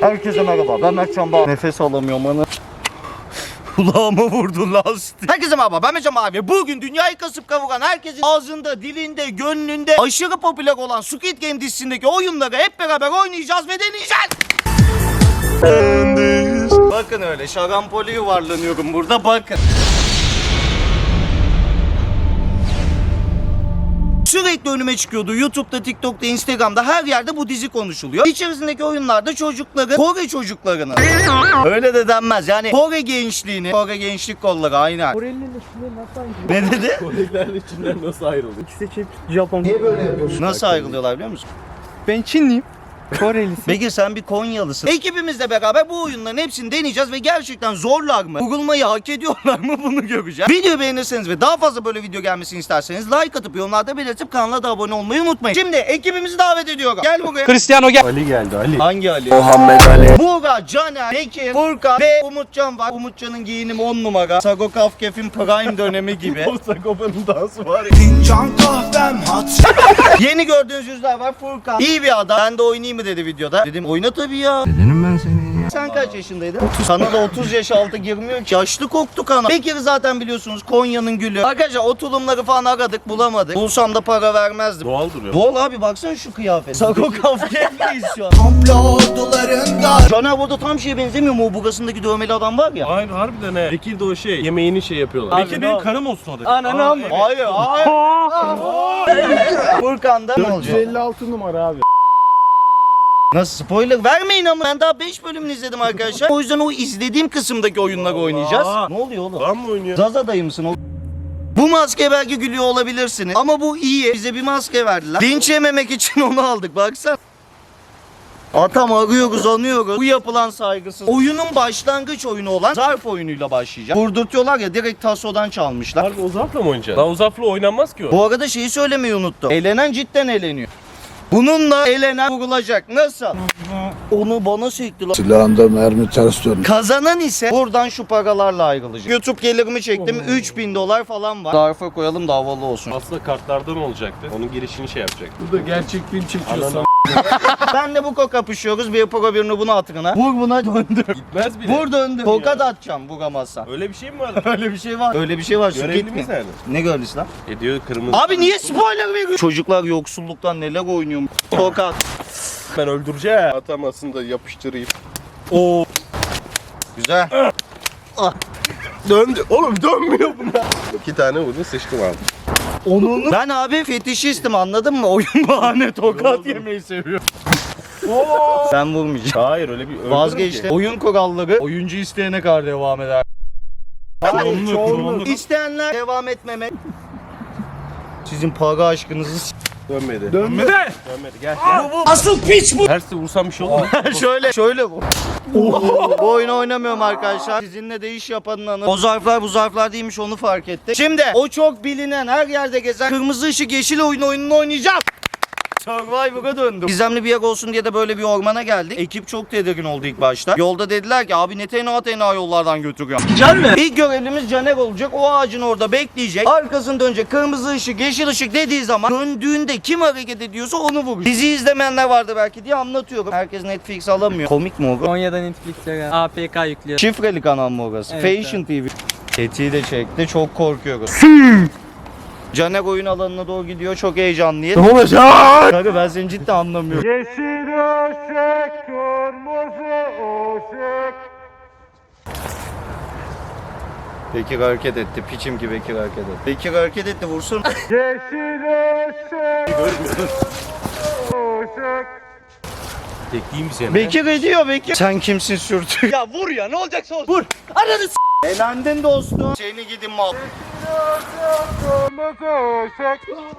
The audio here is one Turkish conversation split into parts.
Herkese merhaba ben Mertcan Bağ. Nefes alamıyorum ana. Kulağıma vurdu lastik. Herkese merhaba ben Bağ ve bugün dünyayı kasıp kavuran herkesin ağzında, dilinde, gönlünde aşırı popüler olan Squid Game dizisindeki oyunları hep beraber oynayacağız ve deneyeceğiz. Bakın öyle şarampole yuvarlanıyorum burada bakın. Sürekli önüme çıkıyordu. YouTube'da, TikTok'ta, Instagram'da her yerde bu dizi konuşuluyor. İçerisindeki oyunlarda çocukları, Kore çocuklarını. Öyle de denmez. Yani Kore gençliğini, Kore gençlik kolları aynen. Korelilerle Çinler nasıl ayrılıyor? Ne dedi? Korelilerle Çinler nasıl ayrıldı? İkisi de çift Japon. Nasıl ayrılıyorlar biliyor musun? Ben Çinliyim. Korelisi. Bekir sen bir Konyalısın. Ekibimizle beraber bu oyunların hepsini deneyeceğiz ve gerçekten zorlar mı? Vurulmayı hak ediyorlar mı bunu göreceğiz. Videoyu beğenirseniz ve daha fazla böyle video gelmesini isterseniz like atıp yorumlarda belirtip kanala da abone olmayı unutmayın. Şimdi ekibimizi davet ediyorum. Gel buraya. Cristiano gel. Ali geldi Ali. Hangi Ali? Muhammed Ali. Buğra, Caner, Bekir, Furkan ve Umutcan var. Umutcan'ın giyinimi 10 numara. Sago Kafkef'in prime dönemi gibi. O Sagopa'nın dansı var ya. Yeni gördüğünüz yüzler var. Furkan iyi bir adam. Ben de oynayayım mı dedi videoda. Dedim oyna tabii ya. Sen kaç yaşındaydın? Sana da 30 yaş altı girmiyor ki. Yaşlı koktu kana. Bekir'i zaten biliyorsunuz Konya'nın gülü. Arkadaşlar o tulumları falan aradık bulamadık. Bulsam da para vermezdim. Doğal duruyor. Doğal abi baksana şu kıyafet. Sako kafkefliyiz şu an. Caner burada tam şeye benzemiyor mu? O bugasındaki dövmeli adam var ya. Hayır harbiden he. Bekir de o şey yemeğini şey yapıyorlar. Abi, Bekir ne benim oldu? karım olsun da. Ananı Aa, evet. Hayır hayır. Furkan'da ne olacak? 156 numara abi. Nasıl spoiler vermeyin ama ben daha 5 bölümünü izledim arkadaşlar. O yüzden o izlediğim kısımdaki oyunları oynayacağız. Ne oluyor oğlum? Lan mı oynuyor? Zaza dayı mısın oğlum? Bu maske belki gülüyor olabilirsiniz. Ama bu iyi. Bize bir maske verdiler. Linç yememek için onu aldık baksana. Atam arıyoruz anıyoruz. Bu yapılan saygısız. Oyunun başlangıç oyunu olan zarf oyunuyla başlayacağız. Vurdurtuyorlar ya direkt tasodan çalmışlar. Harbi Uzaf'la mı oynayacaksın? Lan Uzaf'la oynanmaz ki o. Bu arada şeyi söylemeyi unuttum. Elenen cidden eleniyor. Bununla elenen vurulacak. Nasıl? Onu bana sekti lan. Silahında mermi ters dönmüş. Kazanan ise buradan şu paralarla ayrılacak. YouTube gelirimi çektim. 3000 dolar falan var. Zarfa koyalım da havalı olsun. Aslında kartlardan olacaktı. Onun girişini şey yapacak. Bu da gerçek film çekiyorsun. ben de Buko kapışıyoruz. Bir pro birini bunu hatırına. Vur buna döndür. Gitmez bile. Vur döndür. Tokat atacağım vuramazsan. Öyle bir şey mi var? Öyle bir şey var. Öyle bir şey var. Şu Görevli gitme. mi sen? Ne görevlisi lan? Ediyor kırmızı. Abi niye spoiler veriyorsun? Çocuklar yoksulluktan neler oynuyor. Tokat. Ben öldüreceğim. Atamasın da yapıştırayım. Oo. Güzel. Döndü. Oğlum dönmüyor bunlar. İki tane vurdu sıçtım abi. Onun... Ben abi fetişistim anladın mı? Oyun bahane tokat yemeyi seviyorum. Sen vurmayacaksın. Hayır öyle bir Vazgeçti. Oyun kuralları oyuncu isteyene kadar devam eder. Çoğunluk, çoğunluk. İsteyenler devam etmemek. Sizin para aşkınızı Dönmedi. Dönmedi. Dönmedi gel. Asıl piç bu. Tersi vursam bir şey olur mu? şöyle şöyle bu. bu oyunu oynamıyorum arkadaşlar. Sizinle de iş yapanın anı. O zarflar bu zarflar değilmiş onu fark ettik. Şimdi o çok bilinen her yerde gezen kırmızı ışık yeşil oyun oyununu oynayacağım. Survivor'a döndüm. Gizemli bir yer olsun diye de böyle bir ormana geldik. Ekip çok tedirgin oldu ilk başta. Yolda dediler ki abi ne tenha tenha yollardan götürüyor. Can mı? İlk görevlimiz Caner olacak. O ağacın orada bekleyecek. Arkasını dönecek. Kırmızı ışık, yeşil ışık dediği zaman döndüğünde kim hareket ediyorsa onu vurur. Dizi izlemeyenler vardı belki diye anlatıyorum. Herkes Netflix alamıyor. Komik mi o? Konya'da Netflix'e. APK yüklüyor. Şifreli kanal mı orası? Evet, Fashion TV. Tetiği de çekti. Çok korkuyoruz. Caner oyun alanına doğru gidiyor. Çok heyecanlıyız. Ne olacak? Kanka ben seni cidden anlamıyorum. Yeşil ışık, kırmızı ışık. Bekir hareket etti. Piçim ki Bekir hareket etti. Bekir hareket etti. Vursun. Yeşil ışık, ışık. Tekleyeyim seni. Bekir ediyor Bekir. Sen kimsin sürtü? ya vur ya ne olacaksa olsun. Vur. Ananı s- Elendin dostum. Seni gidin mal.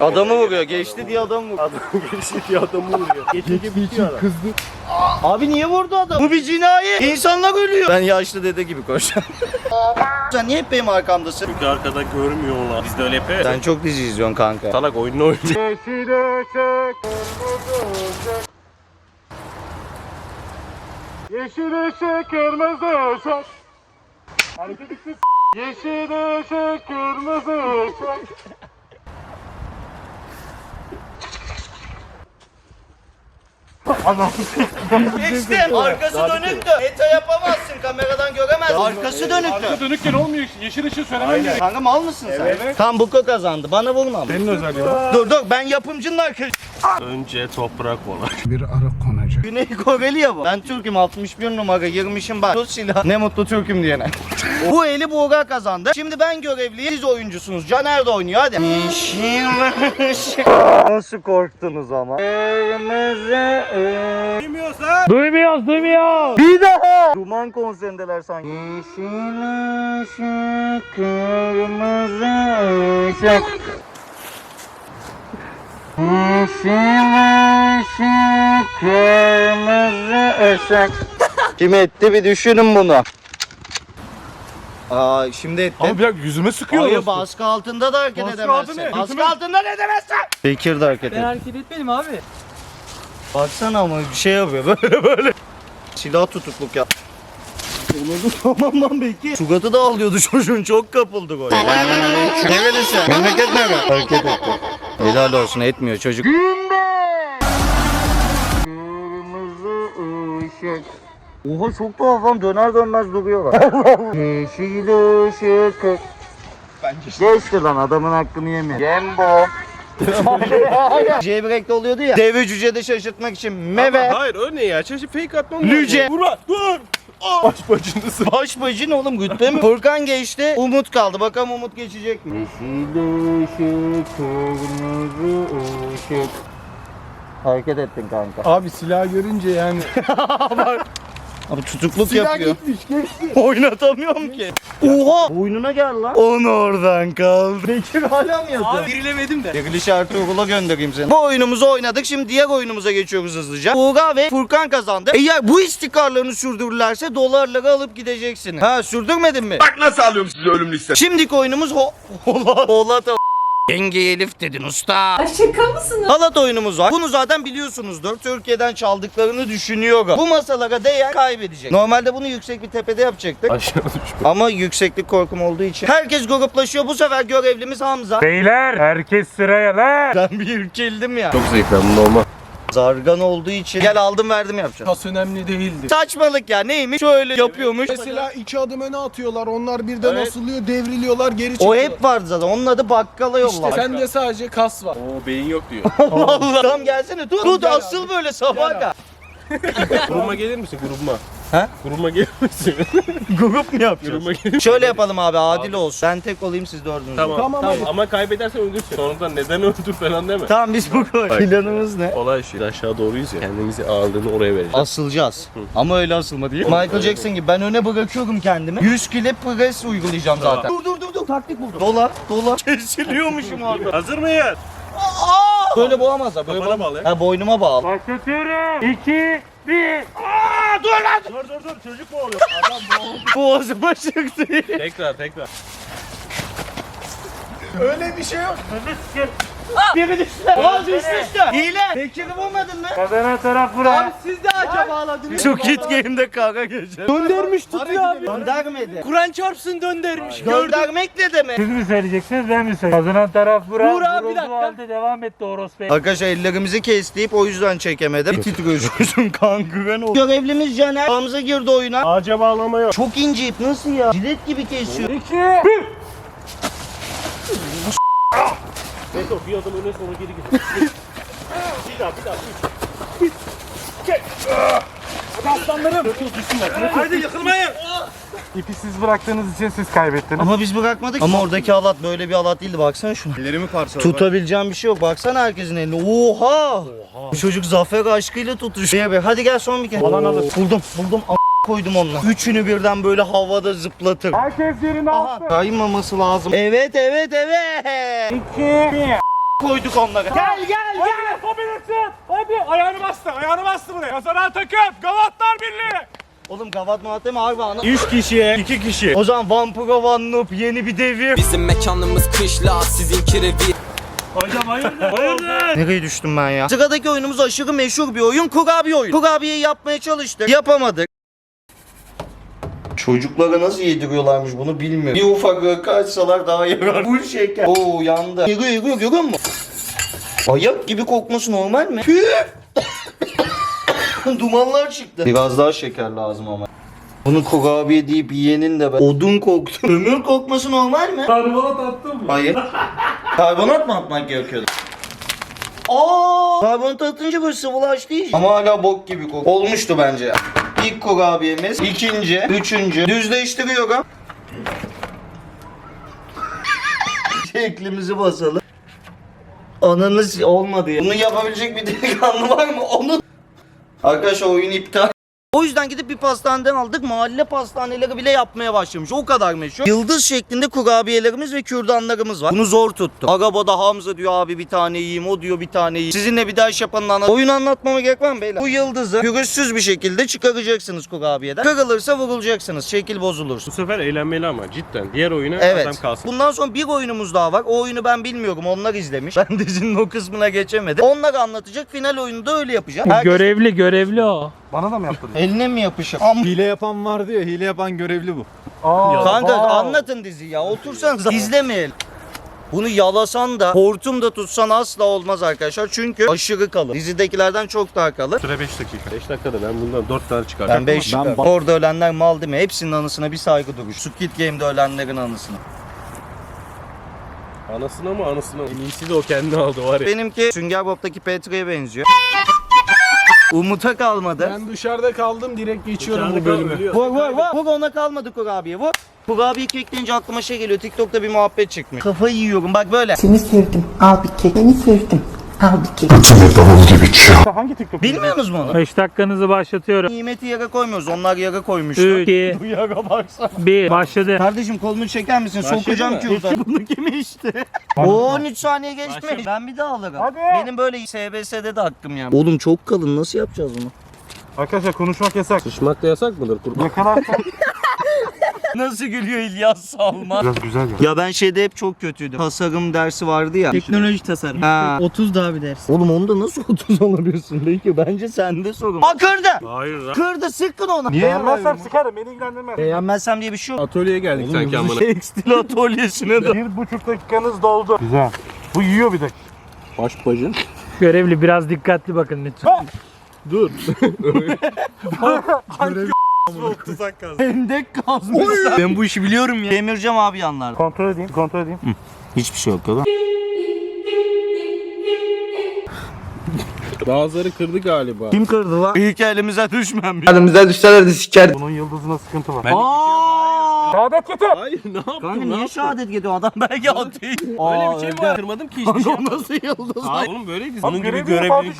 Adamı vuruyor. Geçti diye adam vuruyor. Adam geçti diye adamı vuruyor. Geçince bitiyor adam. Kızdı. Abi niye vurdu adam? Bu bir cinayet. İnsanlar ölüyor. Ben yaşlı dede gibi koşuyorum. Sen niye hep benim arkamdasın? Çünkü arkada görmüyorlar. Biz de öyle yapıyoruz. Sen çok dizi izliyorsun kanka. Salak oyununu oynuyor. Yeşil ışık, kırmızı ışık. Yeşil Yeşil ışık, kırmızı ışık. Geçtim. Arkası dönüktü. Eta yapamazsın. Kameradan göremezsin. Arkası dönüktü. Dönükken olmuyor. Yeşil ışığı söylemem gerek. Kanka mal mısın sen? Tam Buko kazandı. Bana vurma. Senin özelliği var. Dur dur ben yapımcının arkadaşı. Önce toprak olan. Bir arı konacak. Güney Koreli ya bu. Ben Türk'üm 61 numara girmişim bak. Silah. Ne mutlu Türk'üm diyene. bu eli Buğra kazandı. Şimdi ben görevliyim. Siz oyuncusunuz. Caner de oynuyor hadi. Nasıl korktunuz ama? Duymuyoruz duymuyoruz. Bir daha. Duman konserindeler sanki. Yeşil ışık, kırmızı ışık. Yeşil ışık, kırmızı ışık. Kim etti bir düşünün bunu. Aa şimdi etti. Ama bir dakika yüzüme sıkıyor. Hayır orası. baskı altında da hareket Baskı edemezsin. ne? Baskı Götüme- altında ne edemezsin? Bekir de hareket Ben ediyor. hareket etmedim abi. Baksana ama bir şey yapıyor böyle böyle. Silah tutukluk yap. Anladım tamam lan Bekir. Sugatı da ağlıyordu çocuğun çok kapıldı gol. Nerelisin? Memleket nere? Hareket etti. Helal olsun etmiyor çocuk. Kırmızı ışık. Oha çok tuhaf lan döner dönmez duruyorlar. Yeşil ışık. Geçti lan adamın hakkını yemiyor. Gembo. Jailbreak'te oluyordu ya. Deve cücede şaşırtmak için meve. Hayır o ne ya? Çeşit fake atmam Lüce. lazım. Vurma dur. Baş bacınısın. Baş bacın oğlum rütbe mi? Furkan geçti. Umut kaldı. Bakalım Umut geçecek mi? Yeşil ışık, kırmızı ışık. Hareket ettin kanka. Abi silah görünce yani. Abi tutukluk yapıyor. Oynatamıyorum ki. Oha! Boynuna gel lan. On oradan kaldı. Bekir hala mı yatıyor? Dirilemedim de. Diriliş Ertuğrul'a göndereyim seni. Bu oyunumuzu oynadık. Şimdi diğer oyunumuza geçiyoruz hızlıca. Uğra ve Furkan kazandı. Eğer bu istikrarlarını sürdürürlerse dolarları alıp gideceksiniz. Ha sürdürmedin mi? Bak nasıl alıyorum size ölüm listesi. Şimdiki oyunumuz ho... Holat. Holat. Yenge Elif dedin usta. Ay şaka mısınız? Halat oyunumuz var. Bunu zaten biliyorsunuzdur. Türkiye'den çaldıklarını düşünüyor. Bu masalara değer kaybedecek. Normalde bunu yüksek bir tepede yapacaktık. Aşağı düşme. Ama yükseklik korkum olduğu için. Herkes gruplaşıyor. Bu sefer görevlimiz Hamza. Beyler herkes sıraya lan. Ben bir ürkeldim ya. Çok zayıf ben bunu olmam. Zargan olduğu için. Gel aldım verdim yapacağım. Kas önemli değildi. Saçmalık ya neymiş? Şöyle yapıyormuş. Mesela iki adım öne atıyorlar. Onlar birden Evet. asılıyor, devriliyorlar, geri O çıkıyorlar. hep vardı zaten. Onun adı bakkala yolla. İşte sende sadece kas var. Oo beyin yok diyor. Allah. Tamam gelsene tut. Tut asıl böyle sabaha kadar. Grubuma gelir misin grubuma? He? Grubuma gelir misin? Grup mu yapacağız? Şöyle yapalım abi adil olsun. Ben tek olayım siz dördünüz. Tamam, Tamam, tamam, hadi. ama kaybedersen öldürsün. Sonradan neden öldür falan deme. Tamam biz bu kadar. Planımız ne? Olay şu. Aşağı doğruyuz ya. Kendimizi ağırlığını oraya vereceğiz. Asılacağız. Ama öyle asılma değil. Michael Jackson gibi ben öne bırakıyorum kendimi. 100 kilo press uygulayacağım zaten. Dur dur dur dur taktik buldum. Dola dola. Kesiliyormuşum orada. Hazır mıyız? Böyle boğamazlar. Böyle Kafana boğamaz. bağla ya. Ha boynuma bağlı. Başlatıyorum. 2, 1. Dur dur dur çocuk mu oluyor? Boğazıma çıktı. tekrar tekrar. Öyle bir şey yok. Biri düştü. Aa düştü işte. Hile. Bekir'i bulmadın mı? Kazanan taraf bura. Siz de acaba bağladınız. Squid Game'de kavga geçer. Döndermiş tutuyor abi. Göndermedi. Kur'an çarpsın döndermiş. Göndermek ne demek? Siz mi söyleyeceksiniz ben mi söyleyeyim? Kazanan taraf bura. Buğra, bir dakika. halde devam etti Oros Bey. Arkadaşlar ellerimizi kestik o yüzden çekemedim. Bir titriyor çocuğum kangren oldu. Görevlimiz Caner. Hamza girdi oyuna. Ağaca bağlama yok. Çok ince ip nasıl ya? Jilet gibi kesiyor. 2. Beto bir adım öne sonra geri git. bir daha bir daha. İpi siz bıraktığınız için siz kaybettiniz. Ama biz bırakmadık. Ama oradaki halat böyle bir halat değildi. Baksana şuna. Ellerimi parçaladı. Tutabileceğim bir şey yok. Baksana herkesin elinde. Oha! Bu çocuk zafer aşkıyla tutuşuyor. Hadi gel son bir kere. Alan alır. Buldum. Buldum. Koydum onunla. Üçünü birden böyle havada zıplatır. Herkes yerine alsın. Kaymaması lazım. Evet evet evet. 2, 1. Koyduk onları. Gel gel Hadi yapabilirsin. Hadi ayağını bastı. Ayağını bastı buraya. Kazanan takım Galatlar Birliği. Oğlum gavat muhabbeti mi harbi ana? 3 kişiye 2 kişi. O zaman Vampiro One Noob yeni bir devir. Bizim mekanımız kışla, sizinki revir. Hocam hayırdır? Hayırdır? Nereye düştüm ben ya? Sıradaki oyunumuz aşırı meşhur bir oyun. Kurabiye oyun. Kurabiyeyi yapmaya çalıştık. Yapamadık. Çocuklara nasıl yediriyorlarmış bunu bilmiyorum. Bir ufak açsalar daha yarar. Full şeker. Oo yandı. Yürüyor yürüyor görüyor musun? Ayak gibi kokması normal mi? Dumanlar çıktı. Biraz daha şeker lazım ama. Bunu kurabiye deyip yiyenin de ben odun koktu. Kömür kokması normal mi? Karbonat attın mı? Hayır. Karbonat mı atmak gerekiyordu? Aa! Karbonat atınca böyle sıvılaştı iyice. Ama hala bok gibi kok. Olmuştu bence. İlk kurabiyemiz, ikinci, üçüncü. Düzleştiriyorum. Şeklimizi basalım. Ananız olmadı ya. Bunu yapabilecek bir delikanlı var mı? Onu... Arkadaşlar oyun iptal. O yüzden gidip bir pastaneden aldık. Mahalle pastaneleri bile yapmaya başlamış. O kadar meşhur. Yıldız şeklinde kurabiyelerimiz ve kürdanlarımız var. Bunu zor tuttum. Arabada Hamza diyor abi bir tane yiyeyim. O diyor bir tane yiyeyim. Sizinle bir daha iş yapanın anlat. Oyun anlatmama gerek var mı beyler? Bu yıldızı pürüzsüz bir şekilde çıkaracaksınız kurabiyeden. Kırılırsa vurulacaksınız. Şekil bozulur. Bu sefer eğlenmeli ama cidden. Diğer oyuna Evet. adam kalsın. Bundan sonra bir oyunumuz daha var. O oyunu ben bilmiyorum. Onlar izlemiş. Ben dizinin o kısmına geçemedim. Onlar anlatacak. Final oyunu da öyle yapacağım. Herkes Görevli görevli o. Bana da mı yaptın? eline mi yapışır? Am Hile yapan vardı ya, hile yapan görevli bu. Aa, Kanka wow. anlatın diziyi ya. Otursanız izlemeyelim. Bunu yalasan da, hortum da tutsan asla olmaz arkadaşlar. Çünkü aşırı kalın. Dizidekilerden çok daha kalın. Süre 5 dakika. 5 dakikada ben bundan 4 tane çıkaracağım. Ben 5 Ben- Orada ölenler mal değil mi? Hepsinin anısına bir saygı duruş. Squid Game'de ölenlerin anısına. Anasına mı anasına mı? En iyisi de o kendi aldı var ya. Benimki Sünger Bob'taki Petri'ye benziyor. Umut'a kalmadı. Ben dışarıda kaldım, direkt geçiyorum Dışarıda bu bölümü. Vur vur vur. Vur ona kalmadı kurabiye vur. Kurabiye kekleyince aklıma şey geliyor. TikTok'ta bir muhabbet çıkmış. Kafayı yiyorum bak böyle. Seni sevdim. Al bir kek. Seni sevdim. Al bir kek. Hangi TikTok? Bilmiyorsunuz mu onu? 5 dakikanızı başlatıyorum. Nimeti yere koymuyoruz. Onlar yere koymuşlar. 3, 2, Yere baksana. 1. Başladı. Kardeşim kolunu çeker misin? Sokacağım ki orada. Bunu kimi içti? O 13 saniye geçmiş. Ben bir daha alırım. Hadi. Benim böyle SBS'de de hakkım yani. Oğlum çok kalın. Nasıl yapacağız bunu? Arkadaşlar konuşmak yasak. Sıçmak da yasak mıdır kurban? Yakalarsan. Nasıl gülüyor İlyas Salman? Biraz güzel ya. Ya ben şeyde hep çok kötüydüm. Tasarım dersi vardı ya. Teknoloji tasarım. Ha. 30 daha bir ders. Oğlum onda nasıl 30 alabiliyorsun? Belki bence sende sorun. Aa kırdı. Hayır lan. Kırdı sıkın onu. Beğenmezsem sıkarım beni ilgilendirmez. Beğenmezsem diye bir şey yok. Atölyeye geldik sanki amına. Tekstil atölyesine de. Bir buçuk dakikanız doldu. Güzel. Bu yiyor bir de. Baş bacın. Görevli biraz dikkatli bakın lütfen. Dur. Hendek kazmış. ben bu işi biliyorum ya. Demircem abi yanlarda. Kontrol edeyim, kontrol edeyim. Hiçbir şey yok ya. Bazıları kırdı galiba. Kim kırdı lan? İlk elimize düşmem. Elimize düşselerdi siker. Bunun yıldızına sıkıntı var. Ben Aa! Saadet getir. Hayır ne yaptın? Kanka ne niye yaptın? şehadet gidiyor adam belki atayım. Öyle bir şey mi var? Kırmadım ki hiçbir şey. Nasıl yıldız? Hayır oğlum böyleydi. Onun Onun gibi görevli.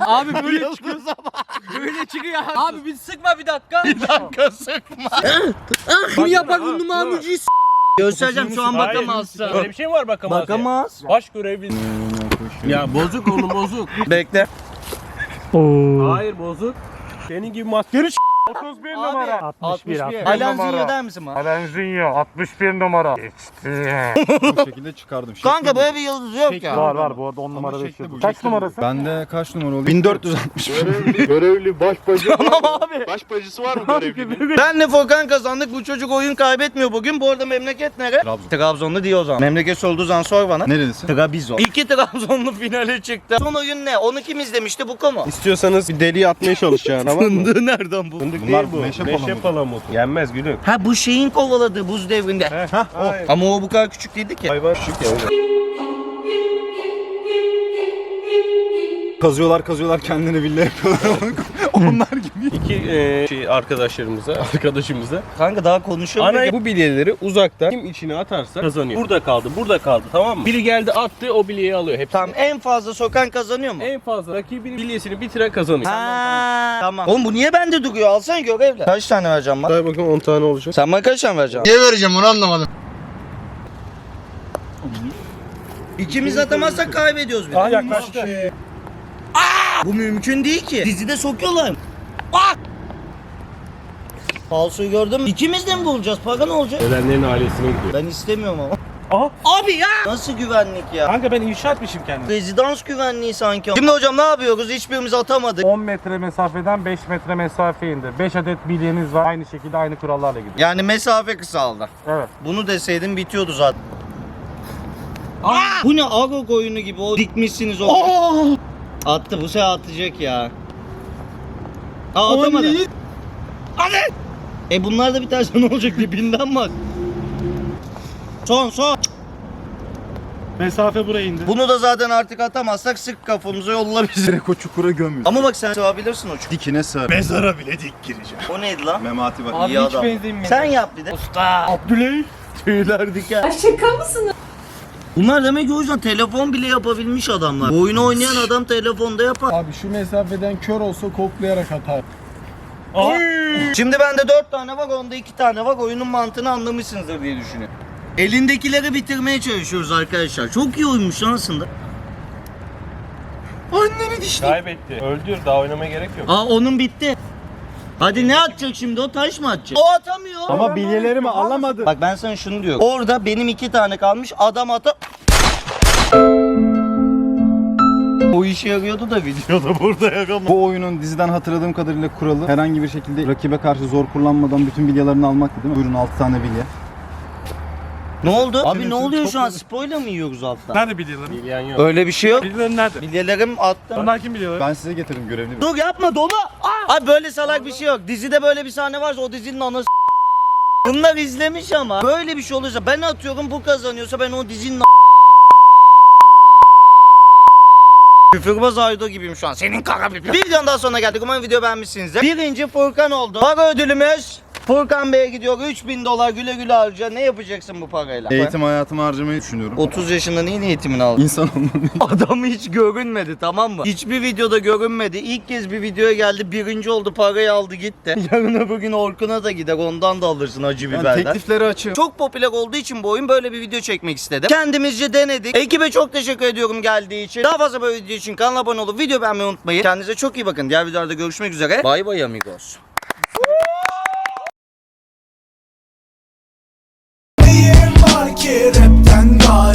Abi böyle çıkıyor. Böyle çıkıyor. Abi bir sıkma bir dakika. Bir dakika sıkma. Kim yapar bunu mamucuyu s***? Göstereceğim şu an bakamazsın. Öyle bir şey mi var bakamaz? Bakamaz. Baş görevli. Ya bozuk oğlum bozuk. Bekle. Oo. Hayır bozuk. Senin gibi maskeli 31 numara. 61 61. Alan. Zinyo der misin bana? Alenzinho 61 numara. Geçti. Bu şekilde çıkardım. Kanka böyle bir yıldız yok ya. var var bu arada 10 numara 5 şekli bu, Kaç şekli bu. numarası? Bende kaç numara oldu? 1460. Görevli baş bacı Tamam abi. Baş bacısı var mı görevlinin? Benle Furkan kazandık. Bu çocuk oyun kaybetmiyor bugün. Bu arada memleket nere? Trabzon. Trabzonlu diyor o zaman. Memleket sorduğu zaman sor bana. Neresi? Trabzon. İki Trabzonlu finale çıktı. Son oyun ne? Onu kim izlemişti? Bu mu? İstiyorsanız bir deliği atmaya çalışacaksın tamam mı? Fındığı nereden bu? Fındık Bunlar değil bu. meşe Meşe, palamudu. palamudu. Yenmez gülüm. Ha bu şeyin kovaladığı buz devrinde. Hayır. Ama o bu kadar küçük değildi ki. Hayvan küçük ya. öyle. Kazıyorlar kazıyorlar kendini villa yapıyorlar. Onlar gibi. İki e, şey arkadaşlarımıza, arkadaşımıza. Kanka daha konuşalım. Ana bu bilyeleri uzaktan kim içine atarsa kazanıyor. Burada kaldı, burada kaldı tamam mı? Biri geldi attı o bilyeyi alıyor hepsi. Tamam en fazla sokan kazanıyor mu? En fazla rakibinin bilyesini bitiren kazanıyor. Ha, tamam. Oğlum bu niye bende duruyor? Alsana görevle. Kaç tane vereceğim bana? Say bakalım 10 tane olacak. Sen bana kaç tane vereceksin? Niye vereceğim onu anlamadım. İkimiz atamazsak kaybediyoruz bir de. Daha yaklaştı. Bu mümkün değil ki. Dizide sokuyorlar. Bak! Falsoyu gördün mü? İkimiz de mi bulacağız? Para ne olacak? Ölenlerin ailesine gidiyor. Ben istemiyorum ama. Aha. Abi ya! Nasıl güvenlik ya? Kanka ben inşa etmişim kendimi. Rezidans güvenliği sanki. Şimdi hocam ne yapıyoruz? Hiçbirimiz atamadık. 10 metre mesafeden 5 metre mesafe indir. 5 adet bilyeniz var. Aynı şekilde aynı kurallarla gidiyor. Yani mesafe kısaldı. Evet. Bunu deseydin bitiyordu zaten. Aa! Bu ne Agok oyunu gibi o dikmişsiniz o. Attı bu sefer atacak ya. Aa atamadı. Hadi. E bunlar da biterse ne olacak dibinden at? Son son. Mesafe buraya indi. Bunu da zaten artık atamazsak sık kafamıza yolla bizi. Direkt o çukura gömüyor. Ama bak sen sığabilirsin o çukur. Dikine sığar. Mezara bile dik gireceğim. O neydi lan? Memati bak. Abi İyi hiç adam. benzemiyor. Sen yap bir de. Usta. Abdüley. Tüyler diken. Şaka mısın? Bunlar demek ki o yüzden telefon bile yapabilmiş adamlar. Bu oyunu oynayan adam telefonda yapar. Abi şu mesafeden kör olsa koklayarak atar. Şimdi bende 4 tane var, onda 2 tane var. Oyunun mantığını anlamışsınızdır diye düşünüyorum. Elindekileri bitirmeye çalışıyoruz arkadaşlar. Çok iyi oyunmuş lan aslında. Anneni dişli. Kaybetti. Öldür daha oynamaya gerek yok. Aa onun bitti. Hadi ne atacak şimdi o taş mı atacak? O atamıyor. Ama bilyelerimi alamadı. Bak ben sana şunu diyorum. Orada benim iki tane kalmış adam ata... O işe yarıyordu da videoda burada yaramadı. Bu oyunun diziden hatırladığım kadarıyla kuralı herhangi bir şekilde rakibe karşı zor kullanmadan bütün bilyalarını almaktı değil mi? Buyurun 6 tane bilye. Ne oldu? Abi ne oluyor şu an? Spoiler mı yiyoruz alttan? Nerede biliyorlar? Bilyen yok. Öyle bir şey yok. Biliyorlar nerede? Bilyelerim attım. Onlar kim biliyorlar? Ben size getirdim görevli bir. Dur yapma dolu. Aa! Abi böyle salak bir şey yok. Dizide böyle bir sahne varsa o dizinin anası Bunlar izlemiş ama. Böyle bir şey olursa ben atıyorum bu kazanıyorsa ben o dizinin Küfürbaz Aydo gibiyim şu an. Senin kara bir Bir videonun daha sonuna geldik. Umarım video beğenmişsinizdir. Birinci Furkan oldu. Para ödülümüz Furkan Bey'e gidiyor. 3000 dolar güle güle harca. Ne yapacaksın bu parayla? Eğitim hayatımı harcamayı düşünüyorum. 30 yaşında neyin eğitimini aldın? İnsan olmanın Adam hiç görünmedi tamam mı? Hiçbir videoda görünmedi. İlk kez bir videoya geldi birinci oldu parayı aldı gitti. Yarın öbür gün Orkun'a da gider ondan da alırsın acı yani biberden. teklifleri açığım. Çok popüler olduğu için bu oyun böyle bir video çekmek istedim. Kendimizce denedik. Ekibe çok teşekkür ediyorum geldiği için. Daha fazla böyle video için kanala abone olup video beğenmeyi unutmayın. Kendinize çok iyi bakın. Diğer videolarda görüşmek üzere. Bay bay amigos. Rapten gari